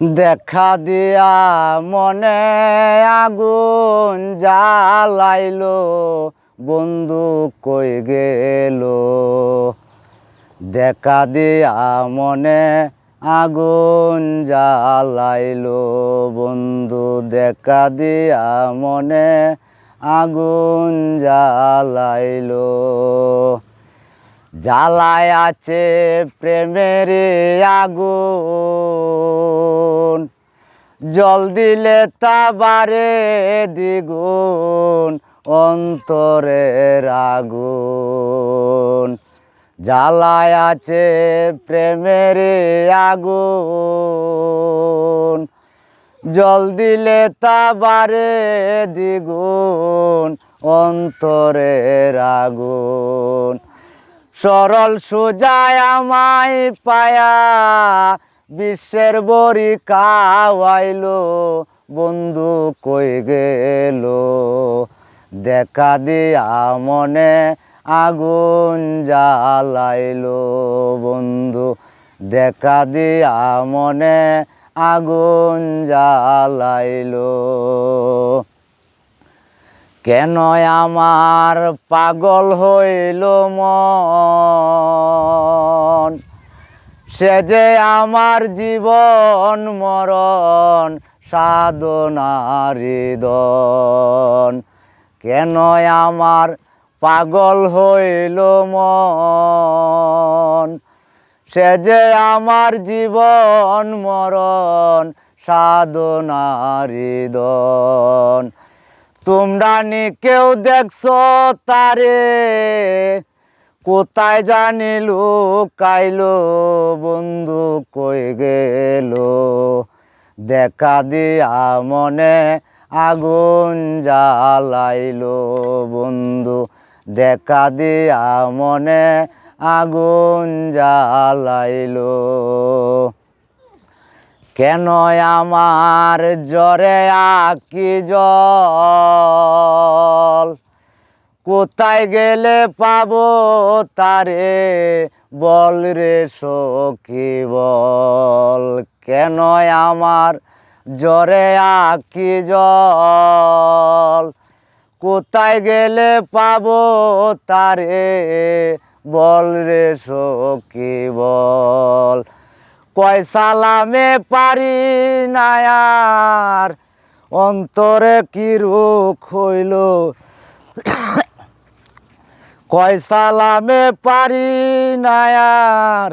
দেখা দিয়া মনে আগুন জ্বালাইলো, বন্ধু কই গেল? দেখা দিয়া মনে আগুন জ্বালাইলো, বন্ধু দেখা দিয়া মনে আগুন জ্বালাইলো। জ্বালায় আছে প্রেমের আগুন। জল দিলে তা বারে দ্বিগুণ, অন্তরের আগুন। জ্বালায় আছে প্রেমের আগুন। জল দিলে তা বারে দ্বিগুণ, অন্তরের আগুন। সরল সোজায় আমায় পায়া, বিশ্বের বড়ি কাওয়াইলো বন্ধু কই গেল? দেখা দিয়া মনে আগুন জ্বালাইলো, বন্ধু, দেখা দিয়া মনে আগুন জ্বালাইলো। কেন আমার পাগল হইল মন? সে যে আমার জীবন মরণ সাধনারিদন কেন আমার পাগল হইল মন? সে যে আমার জীবন মরণ সাধনারিদন তোমরা নি কেউ দেখছ তারে? কোথায় জানি লুকাইলো বন্ধু কই গেল? দেখা দিয়া মনে আগুন জ্বালাইলো বন্ধু। দেখা দিয়া মনে আগুন জ্বালাইলো। কেন আমার জ্বরে আকি জল? কোথায় গেলে পাবো তারে বল রে সখী বল? কেন আমার জ্বরে আকি জল? কোথায় গেলে পাবো তারে বল রে বল? কয় সালামে পারি নায়ার অন্তরে কি রুখ হইল? কয় সালামে পারি নায়ার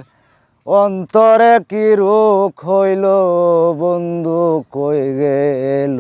অন্তরে কি রুখ হইল? বন্ধু কই গেল?